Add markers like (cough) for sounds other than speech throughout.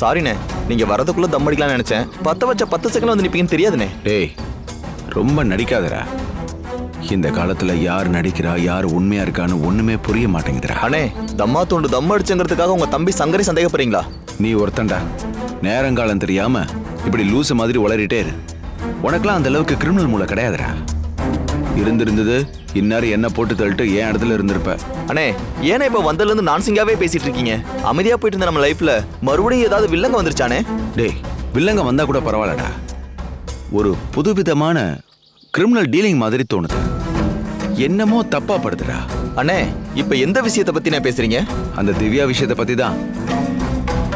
சாரிண்ணே நீங்க வரதுக்குள்ள தம் அடிக்கலாம்னு நினைச்சேன். பத்த வச்ச பத்து செகண்ட் வந்து நிப்பீங்கன்னு தெரியாதுண்ணே. டேய் ரொம்ப நடிக்காதடா. இந்த காலத்துல யார் நடிக்கிறா யார் உண்மையா இருக்கான்னு ஒண்ணுமே புரிய மாட்டேங்குதுடா. அண்ணே தம்மா தோண்டு தம் அடிச்சுங்கிறதுக்காக உங்க தம்பி சங்கரி சந்தேகப்படுறீங்களா? நீ ஒருத்தன்டா. நேரங்காலம் தெரியாம இப்படி லூசு மாதிரி உளறிட்டே இரு. உனக்கெல்லாம் அந்த அளவுக்கு கிரிமினல் மூளை கிடையாதுடா. இருந்திருந்தது. இந்நேரம் என்ன போட்டு தள்ளிட்டு என் இடத்துல இருந்திருப்ப. அண்ணே ஏன்னா இப்ப வந்ததுல இருந்து நான் சிங்காவே பேசிட்டு இருக்கீங்க. அமைதியா போயிட்டு இருந்த நம்ம லைஃப்ல மறுபடியும் ஏதாவது வில்லங்க வந்துருச்சானே டேய் வில்லங்க வந்தா கூட பரவாயில்லடா. ஒரு புதுவிதமான கிரிமினல் டீலிங் மாதிரி தோணுது. என்னமோ தப்பா படுதுடா. அண்ணே இப்ப எந்த விஷயத்தை பத்தி நான் பேசுறீங்க? அந்த திவ்யா விஷயத்தை பத்தி தான்.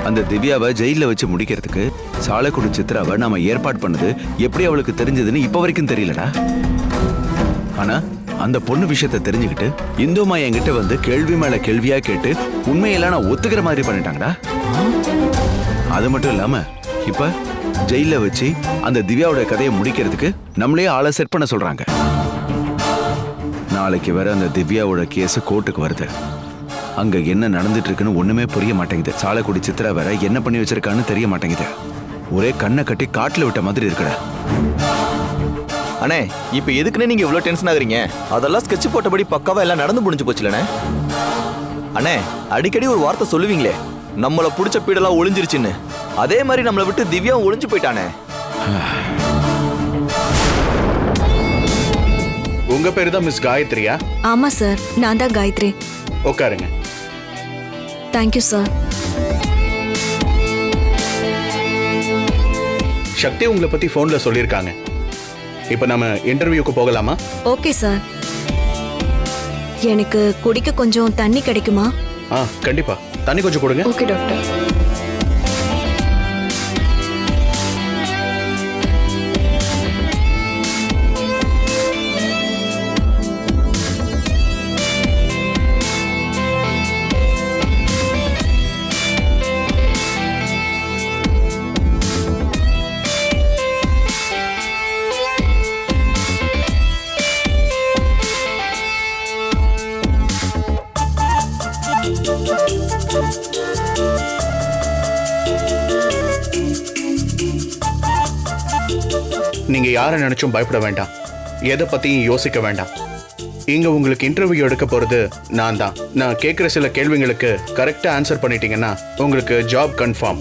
அந்த திவ்யாவை ஜெயில வச்சு முடிக்கிறதுக்கு சாலைக்குடி சித்ராவை நாம ஏற்பாடு பண்ணது எப்படி அவளுக்கு தெரிஞ்சதுன்னு இப்ப வரைக்கும் தெரியலடா. ஆனா அந்த பொண்ணு விஷயத்த தெரிஞ்சுக்கிட்டு இந்துமா என்கிட்ட வந்து கேள்வி மேல கேள்வியா கேட்டு உண்மையெல்லாம் நான் ஒத்துக்கிற மாதிரி பண்ணிட்டாங்கடா. அது மட்டும் இல்லாம இப்ப ஜெயில வச்சு அந்த திவ்யாவோட கதையை முடிக்கிறதுக்கு நம்மளே ஆளை செட் பண்ண சொல்றாங்க. நாளைக்கு வேற அந்த திவ்யாவோட கேஸ் கோர்ட்டுக்கு வருது. அங்க என்ன நடந்துட்டு இருக்குன்னு ஒண்ணுமே புரிய மாட்டேங்குது. சாலைக்குடி சித்ரா வேற என்ன பண்ணி வச்சிருக்கான்னு தெரிய மாட்டேங்குது. ஒரே கண்ணை கட்டி காட்டுல விட்ட மாதிரி இருக்குடா. அண்ணே இப்ப எதுக்குன்னு நீங்க இவ்வளவு டென்ஷன் ஆகுறீங்க? அதெல்லாம் ஸ்கெட்ச் போட்டபடி பக்காவா எல்லாம் நடந்து முடிஞ்சு போச்சுலண்ணே. அண்ணே அடிக்கடி ஒரு வார்த்தை சொல்லுவீங்களே நம்மள புடிச்ச பீடெல்லாம் ஒளிஞ்சிருச்சுன்னு. அதே மாதிரி நம்மளை விட்டு திவ்யா ஒளிஞ்சு போயிட்டானே. உங்க பேரு தான் மிஸ் காயத்ரியா? ஆமா சார் நான் தான் காயத்ரி. உட்காருங்க. தேங்க்யூ சார் சக்தி உங்களை பத்தி போன்ல சொல்லியிருக்காங்க. இப்போ நம்ம இன்டர்வியூக்கு போகலாமா? ஓகே சார் எனக்கு குடிக்க கொஞ்சம் தண்ணி கிடைக்குமா? ஆ கண்டிப்பா. தண்ணி கொஞ்சம் கொடுங்க. ஓகே டாக்டர் யாரை நினைச்சும் பயப்பட வேண்டாம். எதை பத்தியும் யோசிக்க வேண்டாம். இங்க உங்களுக்கு இன்டர்வியூ எடுக்க போறது நான் தான். நான் கேட்குற சில கேள்விங்களுக்கு கரெக்டா ஆன்சர் பண்ணிட்டீங்கன்னா உங்களுக்கு ஜாப் கன்ஃபார்ம்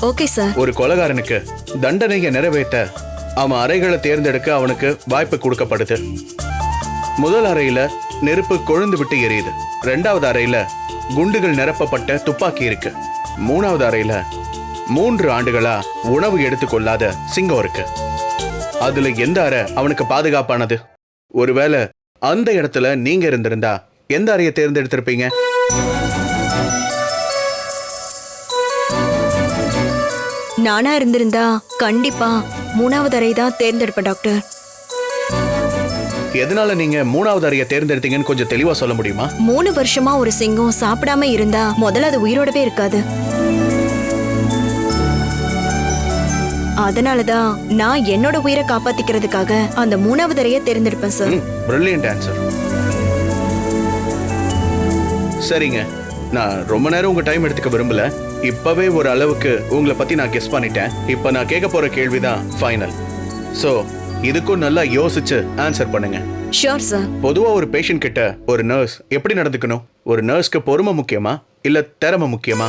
ஓகே சார் ஒரு கொலகாரனுக்கு தண்டனையை நிறைவேற்ற அவன் அறைகளை தேர்ந்தெடுக்க அவனுக்கு வாய்ப்பு கொடுக்கப்படுது. முதல் அறையில நெருப்பு கொழுந்து விட்டு எரியுது. ரெண்டாவது அறையில குண்டுகள் நிரப்பப்பட்ட துப்பாக்கி இருக்கு. மூணாவது அறையில மூன்று ஆண்டுகளா உணவு எடுத்துக்கொள்ளாத சிங்கம் இருக்கு அதுல எந்த அறை அவனுக்கு பாதுகாப்பானது? ஒருவேளை அந்த இடத்துல நீங்க இருந்திருந்தா எந்த அறையை தேர்ந்தெடுத்திருப்பீங்க? நானா இருந்திருந்தா கண்டிப்பா மூணாவது அறை தான் தேர்ந்தெடுப்பேன் டாக்டர். எதனால நீங்க மூணாவது அறையை தேர்ந்தெடுத்தீங்கன்னு கொஞ்சம் தெளிவா சொல்ல முடியுமா? மூணு வருஷமா ஒரு சிங்கம் சாப்பிடாம இருந்தா முதல்ல அது உயிரோடவே இருக்காது. அதனாலதான் நான் என்னோட உயிரை காப்பாத்திக்கிறதுக்காக அந்த மூணாவது அறையை தேர்ந்தெடுப்பேன் சார் பிரில்லியன்ட் ஆன்சர் சரிங்க. நான் ரொம்ப நேரம் உங்க டைம் எடுத்துக்க விரும்பல. இப்பவே ஒரு அளவுக்கு உங்களை பத்தி நான் கெஸ் பண்ணிட்டேன். இப்ப நான் கேட்க போற கேள்விதான் ஃபைனல் சோ இதுக்கும் நல்லா யோசிச்சு ஆன்சர் பண்ணுங்க. ஷோர் சார் பொதுவா ஒரு பேஷண்ட் கிட்ட ஒரு நர்ஸ் எப்படி நடந்துக்கணும்? ஒரு நர்ஸ்க்கு பொறுமை முக்கியமா? இல்ல திறமை முக்கியமா?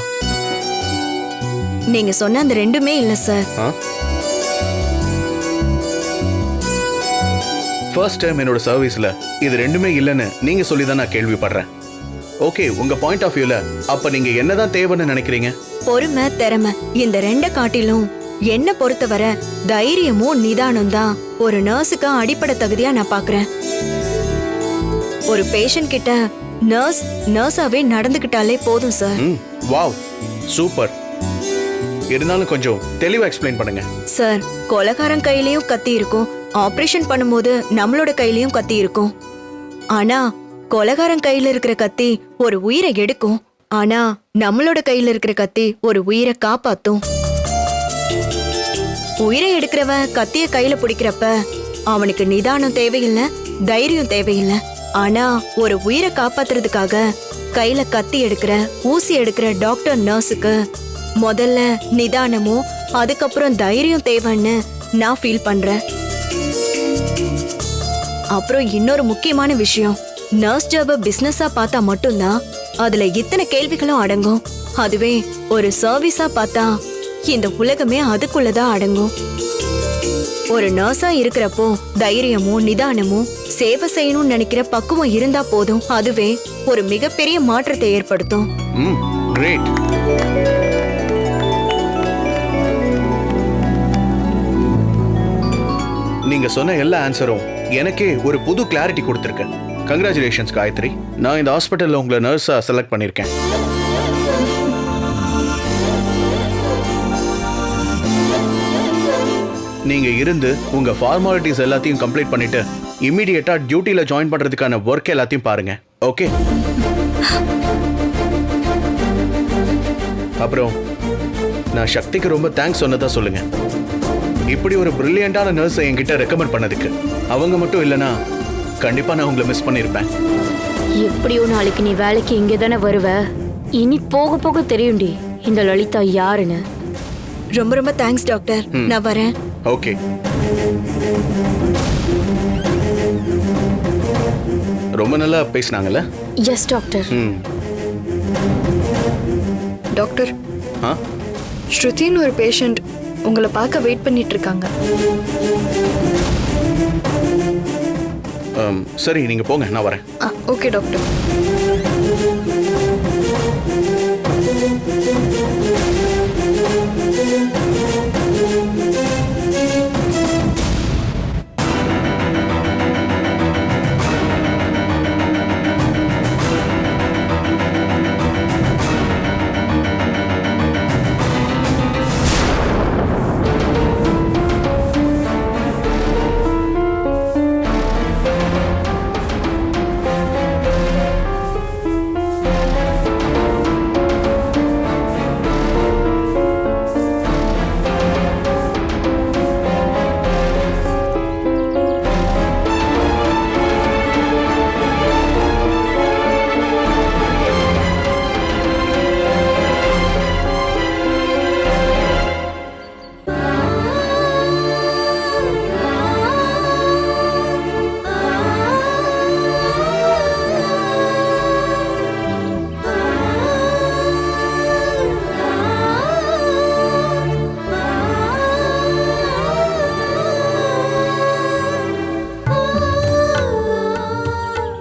நீங்க சொன்ன அந்த ரெண்டுமே இல்ல சார். ஃபர்ஸ்ட் டைம் என்னோட சர்வீஸ்ல இது ரெண்டுமே இல்லைன்னு நீங்க சொல்லி தான் நான் கேள்விப்படுறேன். ஓகே உங்க பாயிண்ட் ஆஃப் வியூல அப்ப நீங்க என்னதான் தேவைன்னு நினைக்கிறீங்க? பொறுமை திறமை இந்த ரெண்ட காட்டிலும் என்ன பொறுத்தவரை தைரியமும் நிதானம் தான் ஒரு நர்ஸுக்கு அடிப்படை தகுதியா நான் பாக்குறேன். ஒரு பேஷண்ட் கிட்ட நர்ஸ் நர்ஸாவே நடந்துக்கிட்டாலே போதும் சார். வாவ் சூப்பர் இருந்தாலும் கொஞ்சம் தெளிவா எக்ஸ்பிளைன் பண்ணுங்க. சார் கொலகாரன் கையிலயும் கத்தி இருக்கும். ஆபரேஷன் பண்ணும்போது நம்மளோட கையிலயும் கத்தி இருக்கும். ஆனா கொலகாரன் கையில இருக்கிற கத்தி ஒரு உயிரை எடுக்கும். ஆனா நம்மளோட கையில இருக்கிற கத்தி ஒரு உயிரை காப்பாத்தும். உயிரை எடுக்கிறவன் கத்திய கையில பிடிக்கிறப்ப அவனுக்கு நிதானம் தேவையில்லை தைரியம் தேவையில்லை. ஆனா ஒரு உயிரை காப்பாத்துறதுக்காக கையில கத்தி எடுக்கிற ஊசி எடுக்கிற டாக்டர் நர்ஸுக்கு முதல்ல நிதானமும் அதுக்கப்புறம் தைரியம் தேவைன்னு நான் ஃபீல் பண்றேன். அப்புறம் இன்னொரு முக்கியமான விஷயம் நர்ஸ் ஜாப பிசினஸா பார்த்தா மட்டும்தான் அதுல இத்தனை கேள்விகளும் அடங்கும். அதுவே ஒரு சர்வீஸா பார்த்தா இந்த உலகமே அதுக்குள்ளதான் அடங்கும். ஒரு நர்ஸா இருக்கிறப்போ தைரியமும் நிதானமும் சேவை செய்யணும்னு நினைக்கிற பக்குவம் இருந்தா போதும். அதுவே ஒரு மிகப்பெரிய மாற்றத்தை ஏற்படுத்தும். கிரேட் நீங்க சொன்ன எல்லா ஆன்சரும் எனக்கே ஒரு புது கிளாரிட்டி கொடுத்துருக்கு. கங்க்ராச்சுலேஷன்ஸ் காயத்ரி. நான் இந்த ஹாஸ்பிட்டலில் உங்களை நர்ஸாக செலக்ட் பண்ணியிருக்கேன். நீங்க இருந்து உங்க ஃபார்மாலிட்டிஸ் எல்லாத்தையும் கம்ப்ளீட் பண்ணிட்டு இம்மிடியட்டா டியூட்டில ஜாயின் பண்றதுக்கான ஒர்க் எல்லாத்தையும் பாருங்க. ஓகே அப்புறம் நான் சக்திக்கு ரொம்ப தேங்க்ஸ் சொன்னதா சொல்லுங்க. இப்படி ஒரு பிரில்லியண்டான நர்ஸை என்கிட்ட ரெக்கமெண்ட் பண்ணதுக்கு. அவங்க மட்டும் இல்லைன்னா கண்டிப்பா நான் உங்களை மிஸ் பண்ணியிருப்பேன் எப்படியோ நாளைக்கு நீ வேலைக்கு இங்கே தானே வருவ? இனி போக போக தெரியும்டி இந்த லலிதா யாருன்னு. ரொம்ப ரொம்ப தேங்க்ஸ் டாக்டர் நான் வரேன். ஓகே. ரொம்ப நல்லா பேசினாங்கல்ல? எஸ் டாக்டர் டாக்டர் ஆ? ஸ்ருதின்னு ஒரு பேஷண்ட் உங்களை பார்க்க வெயிட் பண்ணிட்டு இருக்காங்க um, சரி நீங்க போங்க நான் வரேன். ஓகே டாக்டர்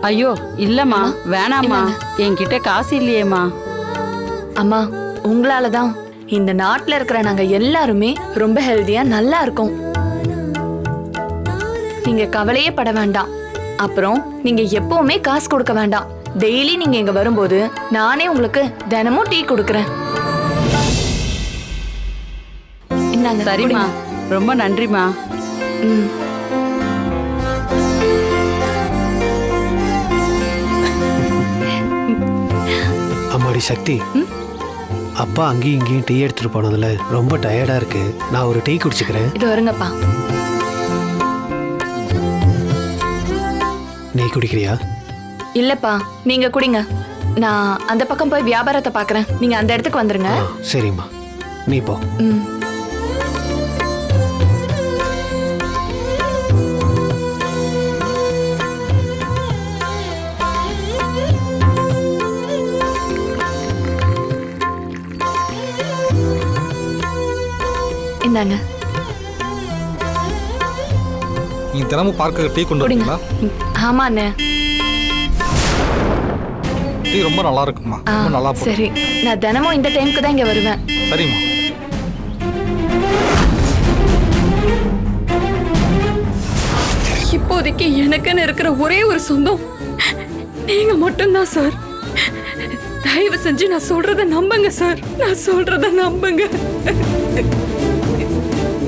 ஐயோ இல்லம்மா வேணாம்மா. என்கிட்ட காசு இல்லையேம்மா. அம்மா உங்களால தான் இந்த நாட்டில் இருக்கிற நாங்க எல்லாருமே ரொம்ப ஹெல்தியா நல்லா இருக்கோம். நீங்க கவலையே பட வேண்டாம். அப்புறம் நீங்க எப்பவுமே காசு கொடுக்க வேண்டாம். டெய்லி நீங்க இங்க வரும்போது நானே உங்களுக்கு தினமும் டீ கொடுக்கறேன். சரிம்மா. ரொம்ப நன்றிம்மா. ம். அம்மாடி சக்தி. அப்பா அங்கேயும் இங்கேயும் டீ எடுத்துட்டு போனதுல ரொம்ப டயர்டா இருக்கு. நான் ஒரு டீ குடிச்சுக்கிறேன். இது வருங்கப்பா நீ குடிக்கிறியா? இல்லப்பா நீங்க குடிங்க. நான் அந்த பக்கம் போய் வியாபாரத்தை பார்க்கறேன் நீங்க அந்த இடத்துக்கு வந்துருங்க. சரிம்மா. நீ போ. ம். இந்தாங்க நீ தினமும் பார்க்க டீ கொண்டு வரீங்களா ம், ஆமா அண்ணே. டீ ரொம்ப நல்லா இருக்குமா ரொம்ப நல்லா சரி. நான் தினமும் இந்த டைம்க்கு தான் இங்க வருவேன். சரிம்மா. இப்போதைக்கு எனக்குன்னு இருக்கிற ஒரே ஒரு சொந்தம் நீங்க மட்டும்தான் சார். தயவு செஞ்சு நான் சொல்றத நம்புங்க சார். நான் சொல்றத நம்புங்க.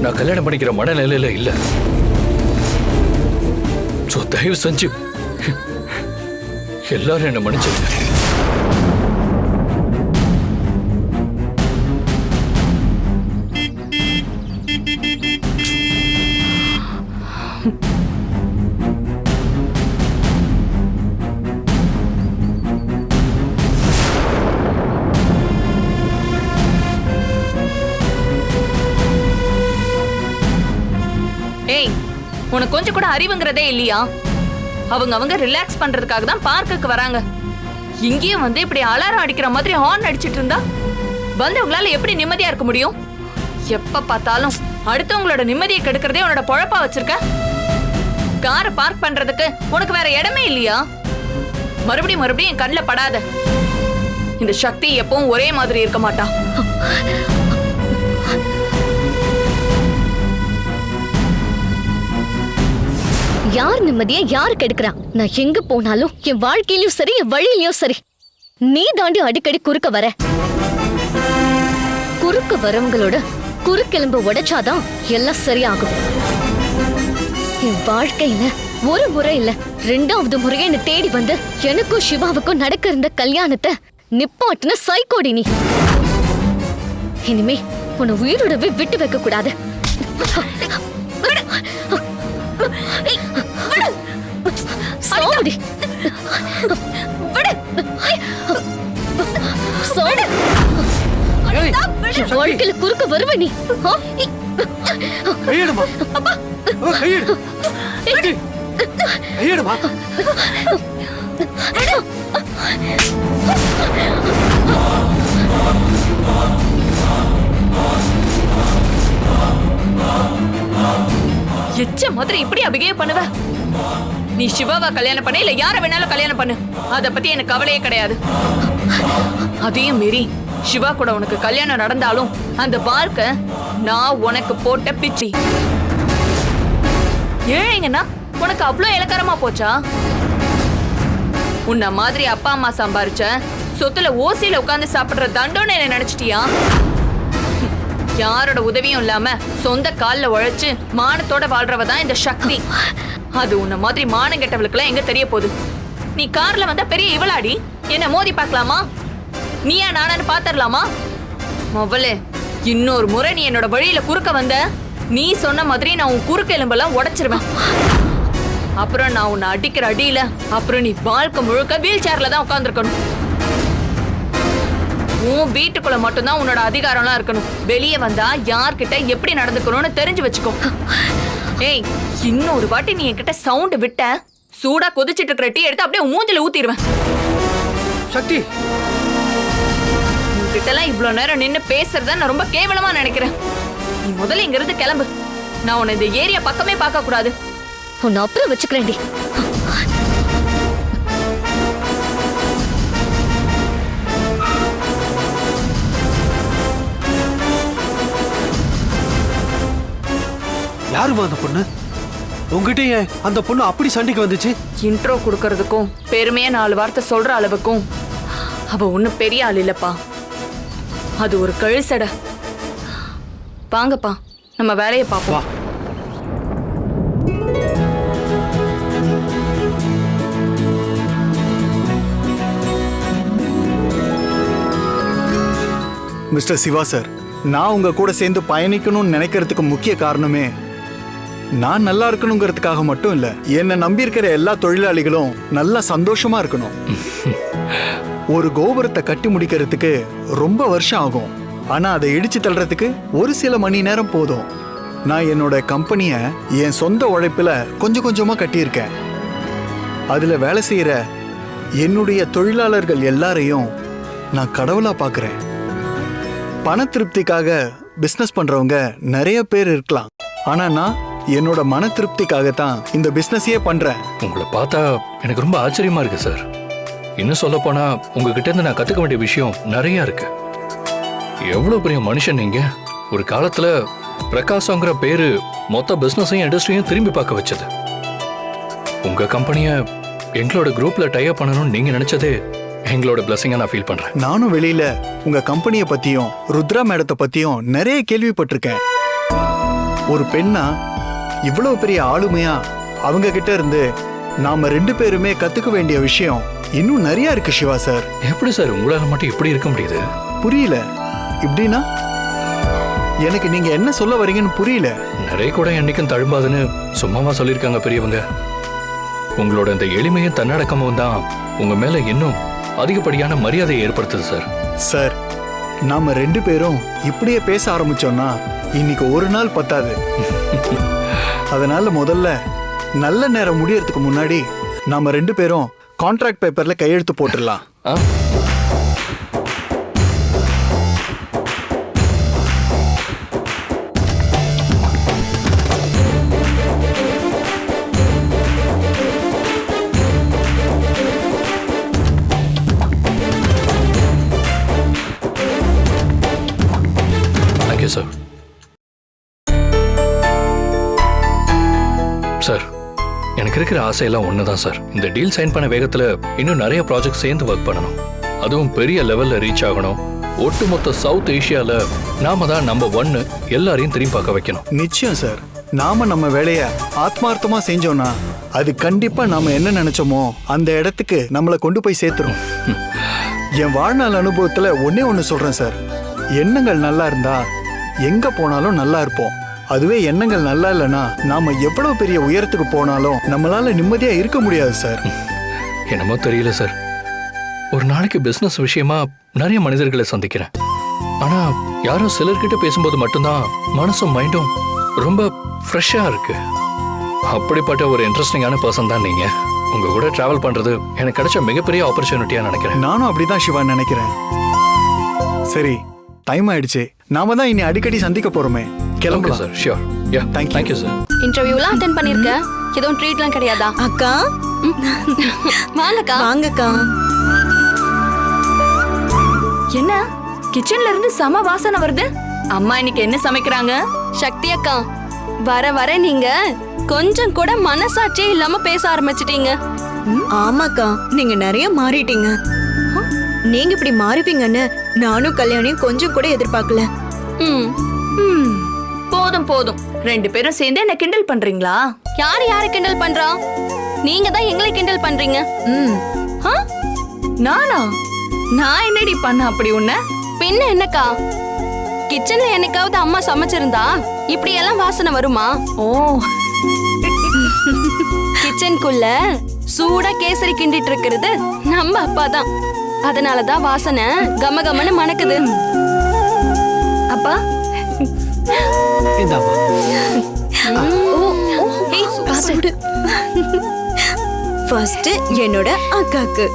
நான் கல்யாணம் பண்ணிக்கிற மனநிலையில இல்ல. சோ தயவு செஞ்சு எல்லாரும் என்ன மன்னிச்சிருங்க. உனக்கு கொஞ்சம் கூட அறிவுங்கிறதே இல்லையா? அவங்க அவங்க ரிலாக்ஸ் பண்றதுக்காக தான் பார்க்குக்கு வராங்க. இங்கேயும் வந்து இப்படி அலாரம் அடிக்கிற மாதிரி ஹார்ன் அடிச்சிட்டு இருந்தா வந்தவங்களால எப்படி நிம்மதியா இருக்க முடியும்? எப்ப பார்த்தாலும் அடுத்தவங்களோட நிம்மதியை கெடுக்கிறதே உன்னோட பொழப்பா வச்சிருக்க. காரை பார்க் பண்றதுக்கு உனக்கு வேற இடமே இல்லையா? மறுபடியும் மறுபடியும் என் கண்ணில் படாத. இந்த சக்தி எப்பவும் ஒரே மாதிரி இருக்க மாட்டா. யார் நிம்மதியை யார் கெடுக்கிறா? நான் எங்க போனாலும் என் வாழ்க்கையிலயும் சரி என் வழியிலயும் சரி. நீ தாண்டி அடிக்கடி குறுக்க வர. குறுக்க வரவங்களோட குறுக்கெலும்பு உடைச்சாதான் எல்லாம் சரியாகும். என் வாழ்க்கையில ஒரு முறை இல்ல ரெண்டாவது முறையை என்ன தேடி வந்து எனக்கும் சிவாவுக்கும் நடக்க இருந்த கல்யாணத்தை நிப்பாட்டுன சைக்கோடி நீ. இனிமே உன்னை உயிரோடவே விட்டு வைக்க கூடாது. சாவுடி சாவு வாழ்க்கையில குறுக்க வருவ நீ. கையெடு. கையெடுமா. எச்ச மாதிரி இப்படி பிஹேவ் பண்ணுவ? நீ சிவாவா கல்யாணம் பண்ணு இல்ல யார வேணாலும் கல்யாணம் பண்ணு. அத பத்தி எனக்கு கவலையே கிடையாது. அதையும் மீறி சிவா கூட உனக்கு கல்யாணம் நடந்தாலும் அந்த வாழ்க்கை நான் உனக்கு போட்ட பிச்சி. ஏழைங்கன்னா உனக்கு அவ்வளோ இலக்கரமா போச்சா? உன்ன மாதிரி அப்பா அம்மா சம்பாரிச்ச சொத்துல ஓசியில உட்கார்ந்து சாப்பிடுற தண்டோன்னு என்ன நினைச்சிட்டியா? யாரோட உதவியும் இல்லாம சொந்த கால்ல உழைச்சு மானத்தோட வாழ்றவ தான் இந்த சக்தி. அது உன்ன மாதிரி மானம் கெட்டவளுக்குலாம் எங்க தெரிய போகுது? நீ கார்ல வந்தா பெரிய இவளாடி? என்ன மோதி பார்க்கலாமா? நீயா நானான்னு பாத்துரலாமா மொவலே இன்னொரு முறை நீ என்னோட வழியில குறுக்க வந்த நீ சொன்ன மாதிரி நான் உன் குறுக்க எலும்பெல்லாம் உடைச்சிருவேன். அப்புறம் நான் உன்னை அடிக்கிற அடியில அப்புறம் நீ வாழ்க்கை முழுக்க வீல் சேர்ல தான் உட்காந்துருக்கணும் உன் வீட்டுக்குள்ள மட்டும்தான் உன்னோட அதிகாரம்லாம் இருக்கணும். வெளியே வந்தா யார்கிட்ட எப்படி நடந்துக்கணும்னு தெரிஞ்சு வச்சுக்கோ. ஏய் இன்னொரு வாட்டி நீ என்கிட்ட சவுண்ட் விட்ட. சூடா கொதிச்சிட்டு இருக்கிற டீ எடுத்து அப்படியே மூஞ்சில ஊத்திடுவேன் சக்தி. உன்கிட்ட எல்லாம் இவ்வளவு நேரம் நின்னு பேசுறத நான் ரொம்ப கேவலமா நினைக்கிறேன். நீ முதல்ல இங்க இருந்து கிளம்பு. நான் உன்னை இந்த ஏரியா பக்கமே பார்க்க கூடாது உன்னை அப்புறம் வச்சுக்கிறேன்டி. யாருமா அந்த பொண்ணு? உங்ககிட்ட ஏன் அந்த பொண்ணு அப்படி சண்டைக்கு வந்துச்சு? இன்ட்ரோ கொடுக்கறதுக்கும் பெருமையா நாலு வார்த்தை சொல்ற அளவுக்கும் அவ ஒன்னும் பெரிய ஆள் இல்லப்பா. அது ஒரு கழுசடை. வாங்கப்பா நம்ம வேலையை பார்ப்போம். வா. மிஸ்டர் சிவா சார் நான் உங்க கூட சேர்ந்து பயணிக்கணும்னு நினைக்கிறதுக்கு முக்கிய காரணமே நான் நல்லா இருக்கணுங்கிறதுக்காக மட்டும் இல்ல என்னை நம்பி இருக்கிற எல்லா தொழிலாளிகளும் நல்லா சந்தோஷமா இருக்கணும். (laughs) ஒரு கோபுரத்தை கட்டி முடிக்கிறதுக்கு ரொம்ப வருஷம் ஆகும். ஆனா அதை இடிச்சு தள்ளுறதுக்கு ஒரு சில மணி நேரம் போதும். நான் என்னோட கம்பெனியை என் சொந்த உழைப்புல கொஞ்சம் கொஞ்சமா கட்டியிருக்கேன். அதுல வேலை செய்யற என்னுடைய தொழிலாளர்கள் எல்லாரையும் நான் கடவுளா பார்க்கறேன் பண திருப்திக்காக பிசினஸ் பண்றவங்க நிறைய பேர் இருக்கலாம். ஆனா நான் என்னோட மன திருப்திக்காக தான் இந்த பிசினஸையே பண்றேன். உங்களை பார்த்தா எனக்கு ரொம்ப ஆச்சரியமா இருக்கு சார் இன்னும் சொல்ல போனா உங்ககிட்ட இருந்து நான் கத்துக்க வேண்டிய விஷயம் நிறைய இருக்கு. எவ்வளவு பெரிய மனுஷன் நீங்க? ஒரு காலத்துல பிரகாசங்கிற பேரு மொத்த பிசினஸையும் இண்டஸ்ட்ரியும் திரும்பி பார்க்க வச்சது. உங்க கம்பெனிய எங்களோட குரூப்ல டைப் பண்ணணும்னு நீங்க நினைச்சதே எங்களோட பிளஸிங்கா நான் ஃபீல் பண்றேன். நானும் வெளியில உங்க கம்பெனியை பத்தியும் ருத்ரா மேடத்தை பத்தியும் நிறைய கேள்விப்பட்டிருக்கேன். ஒரு பெண்ணா இவ்வளவு பெரிய ஆளுமையா? அவங்க கிட்ட இருந்து நாம ரெண்டு பேருமே கத்துக்க வேண்டிய விஷயம் இன்னும் நிறைய இருக்கு சிவா சார். எப்படி சார்? உங்களால மட்டும் இப்படி இருக்க முடியுது? புரியல. இப்படின்னா எனக்கு நீங்க என்ன சொல்ல வரீங்கன்னு புரியல. நிறைய கூட என்னைக்கும் தழும்பாதுன்னு சும்மாவா சொல்லியிருக்காங்க பெரியவங்க. உங்களோட இந்த எளிமையும் தன்னடக்கமும் தான் உங்க மேல இன்னும் அதிகப்படியான மரியாதையை ஏற்படுத்துது சார். சார் நாம ரெண்டு பேரும் இப்படியே பேச ஆரம்பிச்சோம்னா இன்னைக்கு ஒரு நாள் பத்தாது. அதனால முதல்ல நல்ல நேரம் முடியறதுக்கு முன்னாடி நாம ரெண்டு பேரும் கான்ட்ராக்ட் பேப்பர்ல கையெழுத்து போட்டுடலாம். இருக்கிற ஆசையெல்லாம் ஒன்று தான் சார் இந்த டீல் சைன் பண்ண வேகத்தில் இன்னும் நிறைய ப்ராஜெக்ட் சேர்ந்து ஒர்க் பண்ணணும். அதுவும் பெரிய லெவலில் ரீச் ஆகணும். ஒட்டுமொத்த சவுத் ஏஷியாவில் நாம தான் நம்பர் ஒன்னு எல்லாரையும் திரும்பி பார்க்க வைக்கணும். நிச்சயம் சார் நாம நம்ம வேலையை ஆத்மார்த்தமா செஞ்சோம்னா அது கண்டிப்பா நாம என்ன நினைச்சோமோ அந்த இடத்துக்கு நம்மளை கொண்டு போய் சேர்த்துரும். என் வாழ்நாள் அனுபவத்துல ஒன்னே ஒன்று சொல்றேன் சார் எண்ணங்கள் நல்லா இருந்தா எங்க போனாலும் நல்லா இருப்போம். அதுவே எண்ணங்கள் நல்லா இல்லைன்னா நாம எவ்வளவு பெரிய உயரத்துக்கு போனாலும் நம்மளால நிம்மதியா இருக்க முடியாது சார். என்னமோ தெரியல சார். ஒரு நாளைக்கு பிசினஸ் விஷயமா நிறைய மனிதர்களை சந்திக்கிறேன். ஆனா யாரோ சிலர்கிட்ட பேசும்போது மட்டும்தான் மனசும் மைண்டும் ரொம்ப ஃப்ரெஷ்ஷா இருக்கு. அப்படிப்பட்ட ஒரு இன்ட்ரெஸ்டிங்கான பர்சன் தான் நீங்க. உங்க கூட டிராவல் பண்றது எனக்கு கிடைச்ச மிகப்பெரிய ஆப்பர்ச்சுனிட்டியா நினைக்கிறேன். நானும் அப்படிதான் சிவா நினைக்கிறேன். சரி டைம் ஆயிடுச்சு. நாம தான் இனி அடிக்கடி சந்திக்க போறோமே. கிளம்பலாம். Sir sure yeah Thank you. Thank you sir இன்டர்வியூலாம் attend பண்ணிருக்க. எதுவும் ட்ரீட்லாம் கிடையாதா? அக்கா? வாங்கக்கா. வாங்கக்கா. என்ன? கிச்சன்ல இருந்து சம வாசனை வருது? அம்மா இன்னைக்கு என்ன சமைக்கிறாங்க? சக்தி அக்கா வர வர நீங்க கொஞ்சம் கூட மனசாட்சியே இல்லாம பேச ஆரம்பிச்சிட்டீங்க. ஆமாக்கா. நீங்க நிறைய மாறிட்டீங்க. நீங்க இப்படி மாறுவீங்கன்னு நானும் கல்யாணியும் கொஞ்சம் கூட எதிர்பார்க்கல. ம் ம், போதும் போதும். ரெண்டு பேரும் சேர்ந்து என்ன கிண்டல் பண்றீங்களா? யார் யாரை கிண்டல் பண்றா? நீங்க தான் எங்களை கிண்டல் பண்றீங்க. ம். ஆ? நானா? நான் என்னடி பண்ண அப்படி உன்ன? பின்ன என்னக்கா? கிச்சன்ல என்னைக்காவது அம்மா சமைச்சிருந்தா இப்படி எல்லாம் வாசனை வருமா? ஓ. கிச்சனுக்குள்ள சூடா கேசரி கிண்டிட்டு இருக்கிறது நம்ம அப்பா தான். அதனாலதான் வாசனை கம கமன்னு மணக்குது. அப்பா பாத்து. ஃபர்ஸ்ட் என்னோட அக்காக்கு.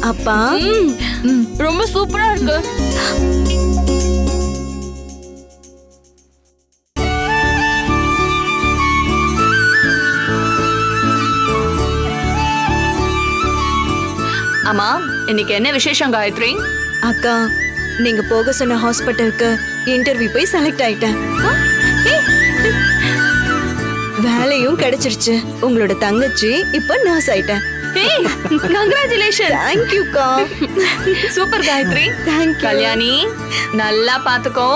அப்பா. ரொம்ப சூப்பரா இருக்கு. ஆமா இன்னைக்கு என்ன விசேஷம் காயத்ரி? அக்கா நீங்க போக சொன்ன ஹாஸ்பிட்டலுக்கு இன்டர்வியூ போய் செலக்ட் ஆயிட்டேன். வேலையும் கிடைச்சிருச்சு. உங்களோட தங்கச்சி இப்ப நர்ஸ் ஆயிட்டேன். Congratulation தேங்க்யூக்கா super Gayathri. Thank you Kalyani நல்லா பாத்துக்கோ.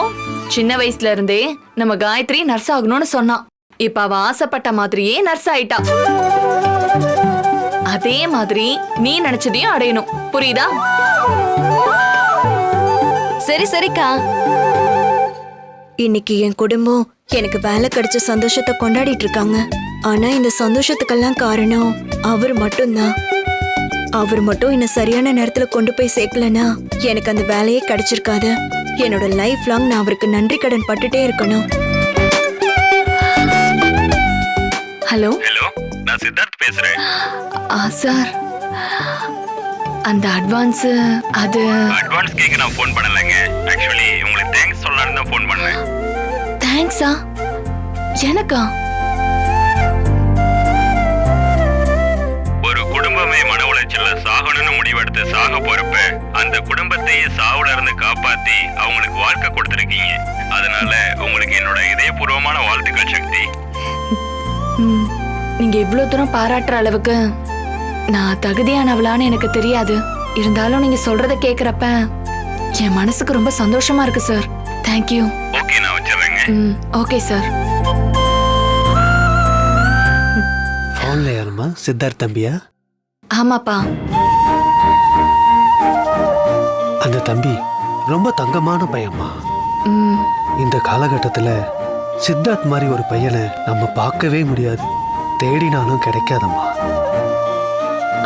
சின்ன வயசுல இருந்தே நம்ம காயத்ரி நர்ஸ் ஆகணும்னு சொன்னான். இப்ப அவ ஆசைப்பட்ட மாதிரியே நர்ஸ் ஆயிட்டா. அதே மாதிரி நீ நினைச்சதையும் அடையணும். புரியுதா? சரி சரிக்கா. இன்னைக்கு என் குடும்பம் எனக்கு வேலை கிடைச்ச சந்தோஷத்தை கொண்டாடிட்டு இருக்காங்க. ஆனா இந்த சந்தோஷத்துக்கெல்லாம் காரணம் அவர் மட்டும்தான். அவர் மட்டும் என்ன சரியான நேரத்துல கொண்டு போய் சேர்க்கலனா எனக்கு அந்த வேலையே கிடைச்சிருக்காது. என்னோட லைஃப் லாங் நான் அவருக்கு நன்றி கடன் பட்டுட்டே இருக்கணும். ஹலோ ஹலோ நான் சித்தார்த் பேசுறேன். சார். அந்த அட்வான்ஸ் அது அட்வான்ஸ் கேட்க நான் ஃபோன் பண்ணலைங்க. ஆக்சுவலி உங்களுக்கு தேங்க்ஸ் சொல்லலாம்னு தான் ஃபோன் பண்ணேன். தேங்க்ஸா எனக்கா? ஒரு குடும்பமே மன உளைச்சல்ல சாகணும்னு முடிவெடுத்து சாக போறப்ப அந்த குடும்பத்தையே சாவுல இருந்து காப்பாத்தி அவங்களுக்கு வாழ்க்கை கொடுத்துருக்கீங்க. அதனால உங்களுக்கு என்னோட இதயபூர்வமான வாழ்த்துக்கள் சக்தி. நீங்க இவ்ளோ தூரம் பாராட்டுற அளவுக்கு நான் தகுதியானவளான்னு எனக்கு தெரியாது. இருந்தாலும் நீங்க சொல்றத கேக்குறப்ப என் மனசுக்கு ரொம்ப சந்தோஷமா இருக்கு சார். தேங்க்யூ ஓகே நான் வச்சிடுறேங்க ம் ஓகே சார். ஃபோன்ல யாருமா சித்தார்த் தம்பியா? ஆமாப்பா. அந்த தம்பி ரொம்ப தங்கமான பையன்மா. ம், இந்த காலகட்டத்தில் சித்தார்த் மாதிரி ஒரு பையனை நம்ம பார்க்கவே முடியாது. தேடினாலும் கிடைக்காதம்மா.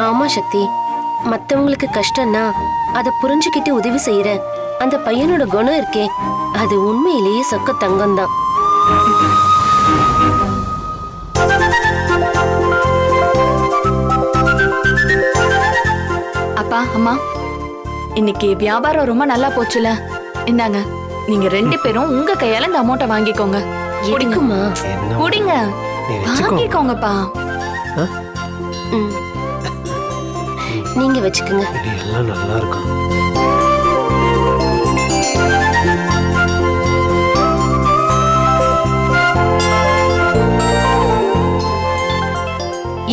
ஆமா சக்தி. மத்தவங்களுக்கு கஷ்டம்னா அதை புரிஞ்சுக்கிட்டு உதவி செய்யற அந்த பையனோட குணம் இருக்கே. அது உண்மையிலேயே சொக்க தங்கம்தான். அப்பா அம்மா இன்னைக்கு வியாபாரம் ரொம்ப நல்லா போச்சுல. இந்தாங்க நீங்க ரெண்டு பேரும் உங்க கையால இந்த அமௌண்ட்டை வாங்கிக்கோங்க. என்ன? குடிங்க. வாங்கிக்கோங்கப்பா. ம். நீங்க வச்சுக்கோங்க. எல்லாம் நல்லா இருக்கும்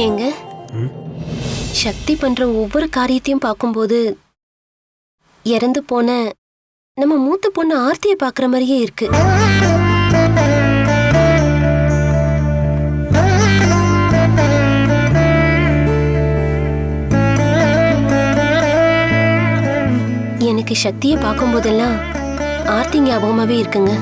ஏங்க? சக்தி பண்ற ஒவ்வொரு காரியத்தையும் பார்க்கும்போது இறந்து போன நம்ம மூத்த பொண்ணு ஆர்த்தியை பார்க்குற மாதிரியே இருக்கு. எனக்கு சக்தியை பார்க்கும்போதெல்லாம் ஆர்த்தி ஞாபகமாவே இருக்குங்க.